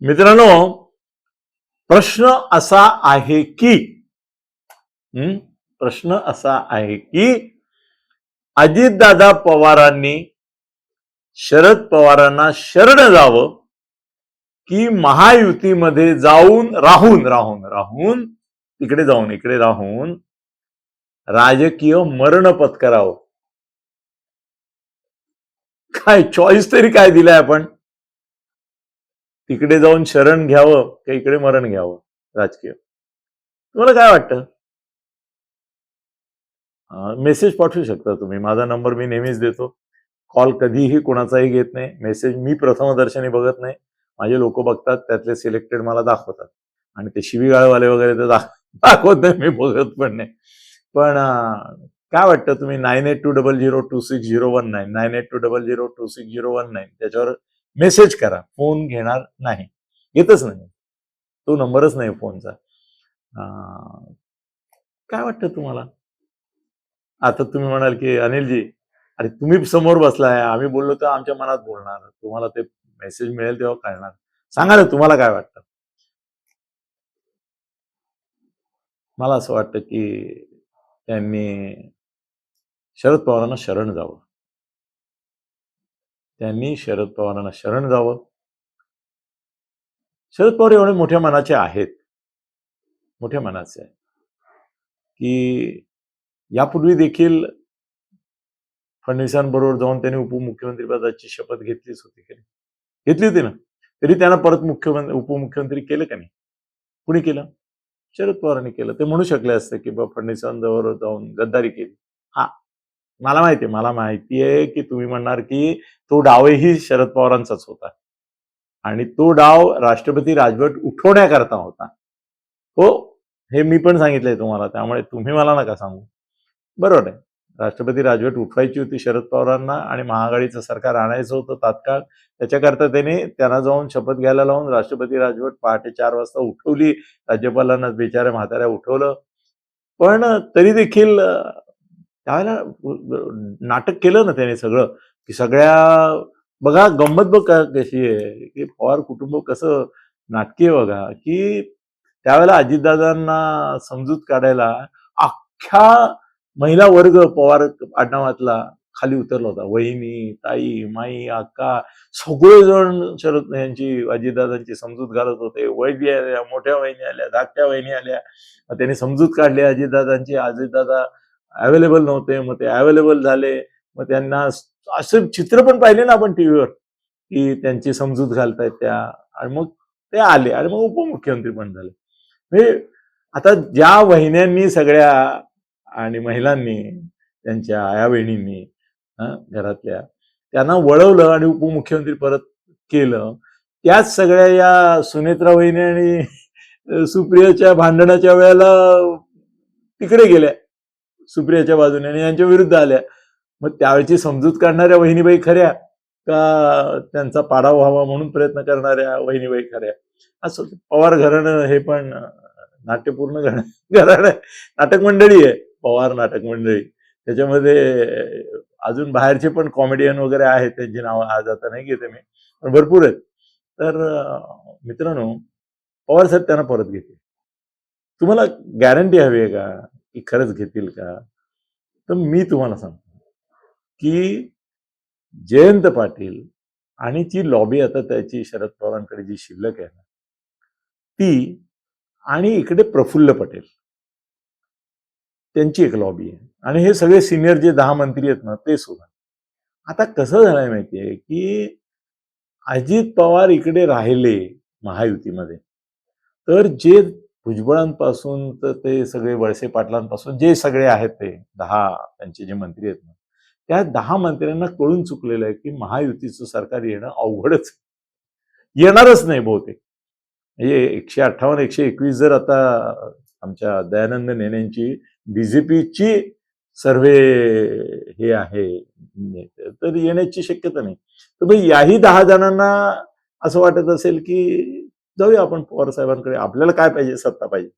मित्रांनो प्रश्न असा आहे की प्रश्न असा आहे की अजितदादा पवारांनी शरद पवारांना शरण जावं की महायुतीमध्ये जाऊन राहून राहून राहून तिकडे जाऊन इकडे राहून राजकीय मरण पत्करावं. काय चॉईस तरी काय दिलाय आपण? तिकडे जाऊन शरण घ्यावं का इकडे मरण घ्यावं? राजकीय. तुम्हाला काय वाटतं? मेसेज पाठवू शकता तुम्ही. माझा नंबर मी नेहमीच देतो. कॉल कधीही कोणाचाही घेत नाही. मेसेज मी प्रथमदर्शनी बघत नाही. माझे लोक बघतात त्यातले सिलेक्टेड मला दाखवतात. आणि ते शिवीगाळवाले वगैरे तर दाख- दाखवत नाही मी बघत पण नाही. पण काय वाटतं तुम्ही? Nine eight two double zero two six zero one nine nine eight two double zero two six zero one nine त्याच्यावर मेसेज करा फोन घेणार नाही. येतच नाही. तो नंबरच नाही फोनचा. काय वाटतं तुम्हाला? आता तुम्ही म्हणाल की अनिलजी अरे तुम्ही समोर बसलाय आम्ही बोललो तर आमच्या मनात बोलणार. तुम्हाला ते मेसेज मिळेल तेव्हा कळणार. सांगा ना तुम्हाला काय वाटतं? मला असं वाटतं की त्यांनी शरद पवारांना शरण जावं. त्यांनी शरद पवारांना शरण जावं शरद पवार एवढे मोठ्या मनाचे आहेत. मोठ्या मनाचे की यापूर्वी देखील फडणवीसांबरोबर जाऊन त्यांनी उपमुख्यमंत्री पदाची शपथ घेतलीच होती की नाही? घेतली होती ना? तरी त्यांना परत मुख्यमंत्री उपमुख्यमंत्री केलं का नाही? कुणी केलं? शरद पवारांनी केलं. ते म्हणू शकले असते की बा फडणवीसांजवळ जाऊन गद्दारी केली. मला माहिती आहे मला माहिती आहे की तुम्ही म्हणणार की तो डावही शरद पवारांचाच होता. आणि तो डाव राष्ट्रपती राजवट उठवण्याकरता होता. हो हे मी पण सांगितलंय तुम्हाला त्यामुळे तुम्ही मला नका सांगू. बरोबर आहे. राष्ट्रपती राजवट उठवायची होती शरद पवारांना आणि महाआघाडीचं सरकार आणायचं होतं तात्काळ. त्याच्याकरता त्याने त्यांना जाऊन शपथ घ्यायला लावून राष्ट्रपती राजवट पहाटे चार वाजता उठवली. राज्यपालांना बिचाऱ्या म्हाताऱ्या उठवलं. पण तरी देखील त्यावेळेला नाटक केलं ना त्याने सगळं की सगळ्या बघा गंमत बघ कशी आहे की पवार कुटुंब कसं नाटकीय बघा की त्यावेळेला अजितदादांना समजूत काढायला अख्ख्या महिला वर्ग पवार आडनावातला खाली उतरला होता. वहिनी ताई माई अक्का सगळेजण शरद यांची अजितदादांची समजूत घालत होते. वहिनी आल्या मोठ्या वहिनी आल्या धाकट्या वहिनी आल्या. त्यांनी समजूत काढली अजितदादांची. अजितदादा अवेलेबल नव्हते मग ते अवेलेबल झाले. मग त्यांना असं चित्र पण पाहिले ना आपण टीव्हीवर की त्यांची समजूत घालतायत त्या. आणि मग ते आले आणि मग उपमुख्यमंत्री पण झाले. म्हणजे आता ज्या वहिन्यांनी सगळ्या आणि महिलांनी त्यांच्या आया बहिणींनी घरातल्या त्यांना वळवलं आणि उपमुख्यमंत्री परत केलं त्याच सगळ्या या सुनेत्रा वहिनी आणि सुप्रियाच्या भांडणाच्या वेळेला तिकडे गेल्या. सुप्रियाच्या बाजूने आणि यांच्या विरुद्ध आल्या. मग त्यावेळची समजूत काढणाऱ्या वहिनीबाई खऱ्या का त्यांचा पाडा व्हावा म्हणून प्रयत्न करणाऱ्या वहिनीबाई खऱ्या? असं पवार घराणं हे पण नाट्यपूर्ण घराणं घराणं नाटक मंडळी आहे. पवार नाटक मंडळी. त्याच्यामध्ये अजून बाहेरचे पण कॉमेडियन वगैरे आहेत त्यांची नावं आज आता नाही घेते मी पण भरपूर आहेत. तर मित्रांनो पवार साहेब त्यांना परत घेते तुम्हाला गॅरंटी हवी आहे का? की खरंच घेतील का? तर मी तुम्हाला सांगतो की जयंत पाटील आणि ती लॉबी आता त्याची शरद पवारांकडे जी शिल्लक आहे ना ती आणि इकडे प्रफुल्ल पटेल. त्यांची एक लॉबी आहे. आणि हे सगळे सिनियर जे दहा मंत्री आहेत ना ते सुद्धा आता कसं झालंय माहितीये की अजित पवार इकडे राहिले महायुतीमध्ये. तर जे भुजबळांपासून तर ते सगळे वळसे पाटलांपासून जे सगळे आहेत ते दहा त्यांचे जे मंत्री आहेत ना त्या दहा मंत्र्यांना कळून चुकलेलं आहे की महायुतीचं सरकार येणं अवघडच येणारच नाही बहुतेक. म्हणजे एकशे अठ्ठावन्न एकशे एकवीस जर आता आमच्या दयानंद नेनेंची बीजेपीची सर्वे हे आहे तर येण्याची शक्यता नाही. तर भाई याही दहा जणांना असं वाटत असेल की जाऊया आपण पवार साहेबांकडे. आपल्याला काय पाहिजे? सत्ता पाहिजे.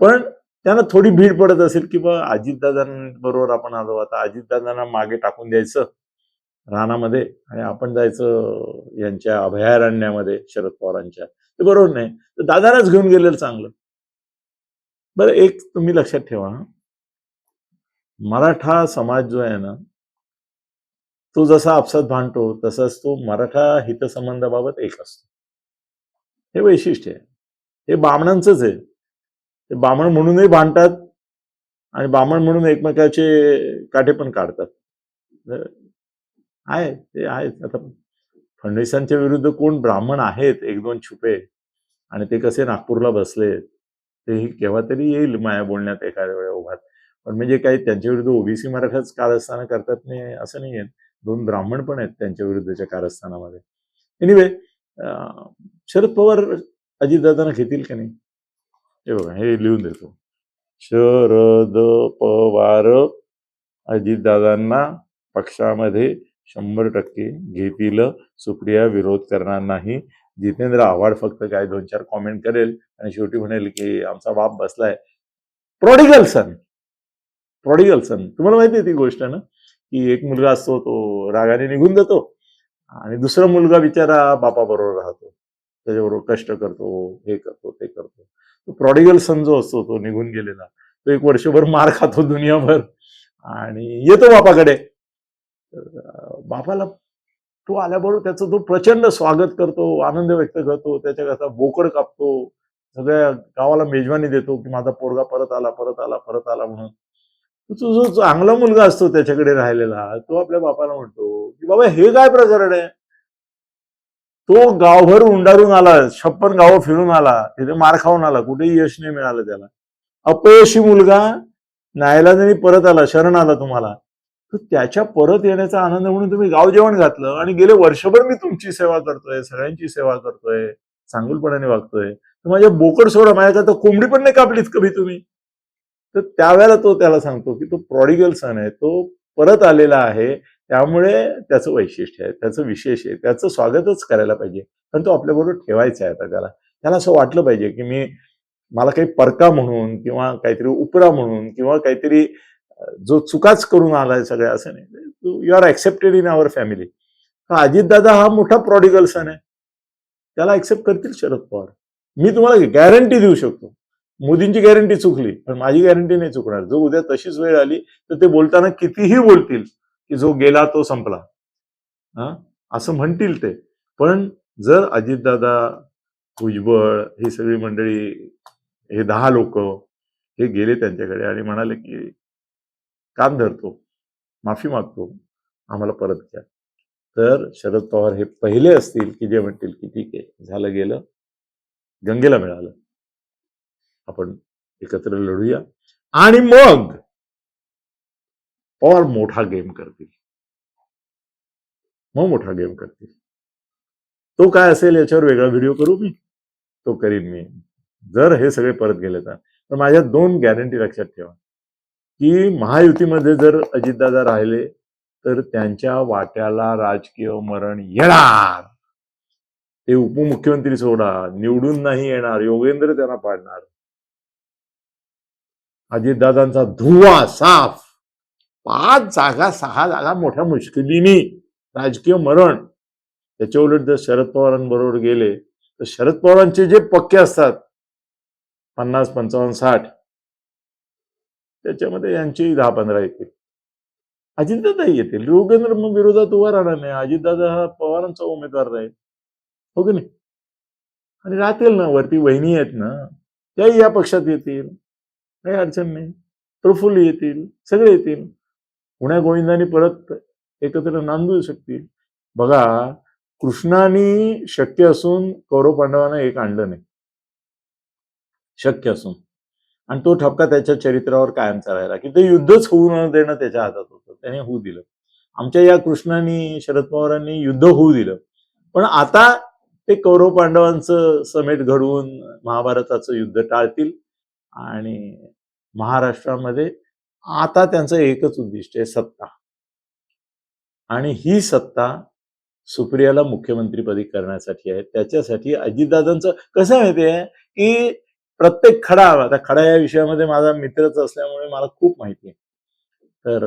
पण त्यांना थोडी भीड पडत असेल की बा अजितदादांबरोबर आपण आलो. आता अजितदादांना मागे टाकून द्यायचं रानामध्ये आणि आपण जायचं यांच्या अभयारण्यामध्ये शरद पवारांच्या. ते बरोबर नाही. तर दादालाच घेऊन गेलेलं चांगलं. बरं एक तुम्ही लक्षात ठेवा. मराठा समाज जो आहे ना तो जसा आपसात भांडतो तसाच तो मराठा हितसंबंधाबाबत एक असतो. हे वैशिष्ट्य आहे. हे बामणांचंच आहे. ते बामण म्हणूनही भांडतात आणि बामण म्हणून एकमेकाचे काटे पण काढतात. आहे ते आहेत. आता फडणवीसांच्या विरुद्ध कोण ब्राह्मण आहेत एक दोन छुपे आणि ते कसे नागपूरला बसले तेही केव्हा तरी येईल माया बोलण्यात एखाद्या वेळा उभात पण म्हणजे काही त्यांच्या विरुद्ध ओबीसी मराठाच कारस्थानं करतात नाही असं नाही आहेत दोन ब्राह्मण पण आहेत त्यांच्या विरुद्धच्या कारस्थानामध्ये. एनिवे शरद पवार अजितदादांना घेतील का नाही? हे बघा हे लिहून देतो. शरद पवार अजितदादांना पक्षामध्ये शंभर टक्के घेतील. सुप्रिया विरोध करणार नाही. जितेंद्र आव्हाड फक्त काय दोन चार कॉमेंट करेल आणि शेवटी म्हणेल की आमचा बाप बसलाय. प्रॉडिगल सन प्रॉडिगल सन तुम्हाला माहिती आहे ती गोष्ट ना? की एक मुलगा असतो तो रागाने निघून जातो. आणि दुसरा मुलगा बिचारा बापाबरोबर राहतो. त्याच्याबरोबर कष्ट करतो हे करतो ते करतो. तो प्रॉडिगल सन जो असतो तो निघून गेलेला. तो एक वर्षभर मार खातो दुनियाभर. आणि येतो बापाकडे. बापाला तो आल्याबरोबर त्याचं तो प्रचंड स्वागत करतो आनंद व्यक्त करतो त्याच्याकरता बोकड कापतो. सगळ्या गावाला मेजवानी देतो की माझा पोरगा परत आला परत आला परत आला म्हणून. तो जो चांगला मुलगा असतो त्याच्याकडे राहिलेला तो आपल्या बापाला म्हणतो की बाबा हे काय प्रकरण आहे? तो गावभर उंडारून आला छप्पन गावं फिरून आला तिथे मार खाऊन आला कुठेही यश नाही मिळालं त्याला. अपयशी मुलगा न्यायालयाने परत आला शरण आला तुम्हाला. तर त्याच्या परत येण्याचा आनंद म्हणून तुम्ही गाव जेवण घातलं आणि गेले वर्षभर मी तुमची सेवा करतोय सगळ्यांची सेवा करतोय चांगुलपणाने वागतोय. तर माझ्या बोकड सोडा माझ्याकरता कोंबडी पण नाही कापलीत कभी तुम्ही? तर त्यावेळेला तो त्याला सांगतो की तो प्रॉडिगल सन आहे तो परत आलेला आहे. त्यामुळे त्याचं वैशिष्ट्य आहे त्याचं विशेष आहे त्याचं स्वागतच करायला पाहिजे. पण तो आपल्याबरोबर ठेवायचा आहे आता त्याला. त्याला असं वाटलं पाहिजे की मी मला काही परका म्हणून किंवा काहीतरी उपरा म्हणून किंवा काहीतरी जो चुकाच करून आलाय सगळ्या असं नाही. You are accepted in our family हा अजितदादा हा मोठा प्रॉडिगल सन आहे? त्याला ऍक्सेप्ट करतील शरद पवार. मी तुम्हाला गॅरंटी देऊ शकतो. मोदींची गॅरंटी चुकली पण माझी गॅरंटी नाही चुकणार. जो उद्या तशीच वेळ आली तर ते बोलताना कितीही बोलतील की जो गेला तो संपला. हा? असं म्हणतील ते. पण जर अजितदादा भुजबळ ही सगळी मंडळी हे दहा लोक हे गेले त्यांच्याकडे आणि म्हणाले की काम धरतो माफी मागतो आम्हाला परत घ्या. तर शरद पवार हे पहिले असतील की जे म्हणतील की ठीक आहे झालं गेलं गंगेला मिळालं. आपण एकत्र लढूया. आणि मग और मोठा गेम करतील. मग मोठा गेम करतील. तो काय असेल याच्यावर वेगळा व्हिडिओ करू मी? तो करीन मी. जर हे सगळे परत गेले तर. तर माझ्या दोन गॅरंटी लक्षात ठेवा. की महायुतीमध्ये जर अजितदादा राहिले तर त्यांच्या वाट्याला राजकीय मरण येणार. ते उपमुख्यमंत्री सोडा निवडून नाही येणार योगेंद्र त्यांना पाडणार. अजितदादांचा धुवा साफ. पाच जागा सहा जागा मोठ्या मुश्किलीने राजकीय मरण. त्याच्या उलट जर शरद पवारांबरोबर गेले तर शरद पवारांचे जे पक्के असतात पन्नास पंचावन्न साठ त्याच्यामध्ये यांची दहा पंधरा येतील. अजितदादा येतील. योगेंद्र मग विरोधात उभा राहणार नाही. अजितदादा हा पवारांचा उमेदवार राहील. हो की नाही? आणि राहतील ना वरती वहिनी आहेत ना त्याही या पक्षात येतील. काही अडचण नाही. प्रफुल्ल येतील सगळे येतील. पुण्या गोविंदाने परत एकत्र नांदू शकतील. बघा कृष्णाने शक्य असून कौरव पांडवांना एक आणलं नाही. शक्य असून. आणि तो ठपका त्याच्या चरित्रावर कायमचा राहिला की ते युद्धच होऊ न देणं त्याच्या हातात होतं. त्याने होऊ दिलं. आमच्या या कृष्णाने शरद पवारांनी युद्ध होऊ दिलं. पण आता ते कौरव पांडवांचं समेट घडवून महाभारताचं युद्ध टाळतील. आणि महाराष्ट्रामध्ये आता त्यांचं एकच उद्दिष्ट आहे सत्ता. आणि ही सत्ता सुप्रियाला मुख्यमंत्रीपदी करण्यासाठी आहे. त्याच्यासाठी अजितदादांचं कसं माहिती आहे की प्रत्येक खडा आता खडा या विषयामध्ये माझा मित्रच असल्यामुळे मला खूप माहिती आहे. तर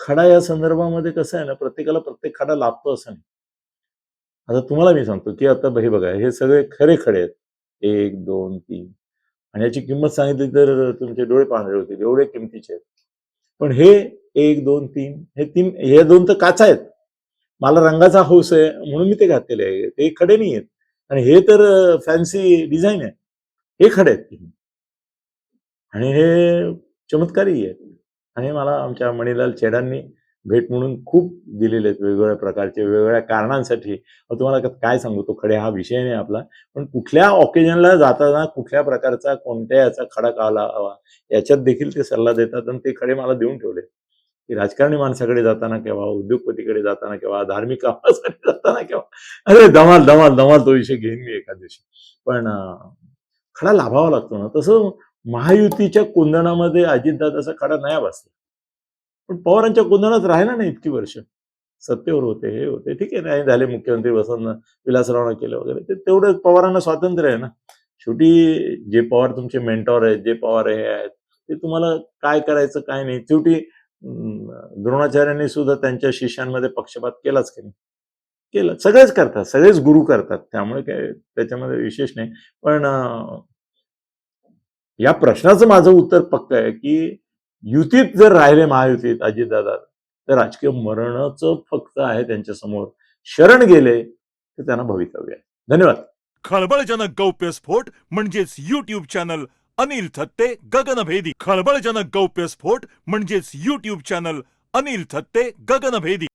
खडा या संदर्भामध्ये कसं आहे ना प्रत्येकाला प्रत्येक खडा लाभतो असं नाही. आता तुम्हाला मी सांगतो की आता हे बघा हे सगळे खरे खडे आहेत. एक दोन तीन. आणि याची किंमत सांगितली तर तुमचे डोळे पांढरे होतील एवढे किमतीचे आहेत. पण हे एक दोन तीन हे तीन हे दोन तर काचा आहेत. मला रंगाचा हौस आहे म्हणून मी ते घातलेले आहे. ते खडे नाही आहेत. आणि हे तर फॅन्सी डिझाईन आहे. हे खडे आहेत आणि हे चमत्कारी आहेत. आणि मला आमच्या मणिलाल चेडांनी भेट म्हणून खूप दिलेले आहेत वेगवेगळ्या प्रकारचे वेगवेगळ्या कारणांसाठी. तुम्हाला काय सांगू? तो खडे हा विषय नाही आपला. पण कुठल्या ऑकेजनला जाताना कुठल्या प्रकारचा कोणत्या याचा खडा काला हवा याच्यात देखील ते सल्ला देतात आणि ते खडे मला देऊन ठेवले. की राजकारणी माणसाकडे जाताना केव्हा उद्योगपतीकडे जाताना केव्हा धार्मिक कामासाठी जाताना केव्हा? अरे धमाल धमाल धमाल तो विषय घेईन मी एका दिवशी पण खडा लाभावा लागतो ना. तसं महायुतीच्या कुंदनामध्ये तसा खडा नाही बसला. पण पवारांच्या गोंधळात राहिला नाही इतकी वर्ष. सत्तेवर होते हे होते. ठीक आहे नाही झाले मुख्यमंत्री वसंत विलासरावनं केलं वगैरे. ते तेवढं पवारांना स्वातंत्र्य आहे ना. शेवटी जे पवार तुमचे मेंटॉर आहेत जे पवार हे आहेत ते तुम्हाला काय करायचं काय नाही. शेवटी द्रोणाचार्यांनी सुद्धा त्यांच्या शिष्यांमध्ये पक्षपात केलाच की नाही. केलं. सगळेच करतात सगळेच गुरु करतात. त्यामुळे काय त्याच्यामध्ये विशेष नाही. पण या प्रश्नाचं माझं उत्तर पक्क आहे की युतीत जर राहिले महायुतीत अजितदादा तर राजकीय मरणाचं फक्त आहे त्यांच्यासमोर शरण गेले तर त्यांना भवितव्य आहे. धन्यवाद. खळबळजनक गौप्यस्फोट म्हणजेच युट्यूब चॅनल अनिल थत्ते गगनभेदी. खळबळजनक गौप्यस्फोट म्हणजेच युट्यूब चॅनल अनिल थत्ते गगनभेदी.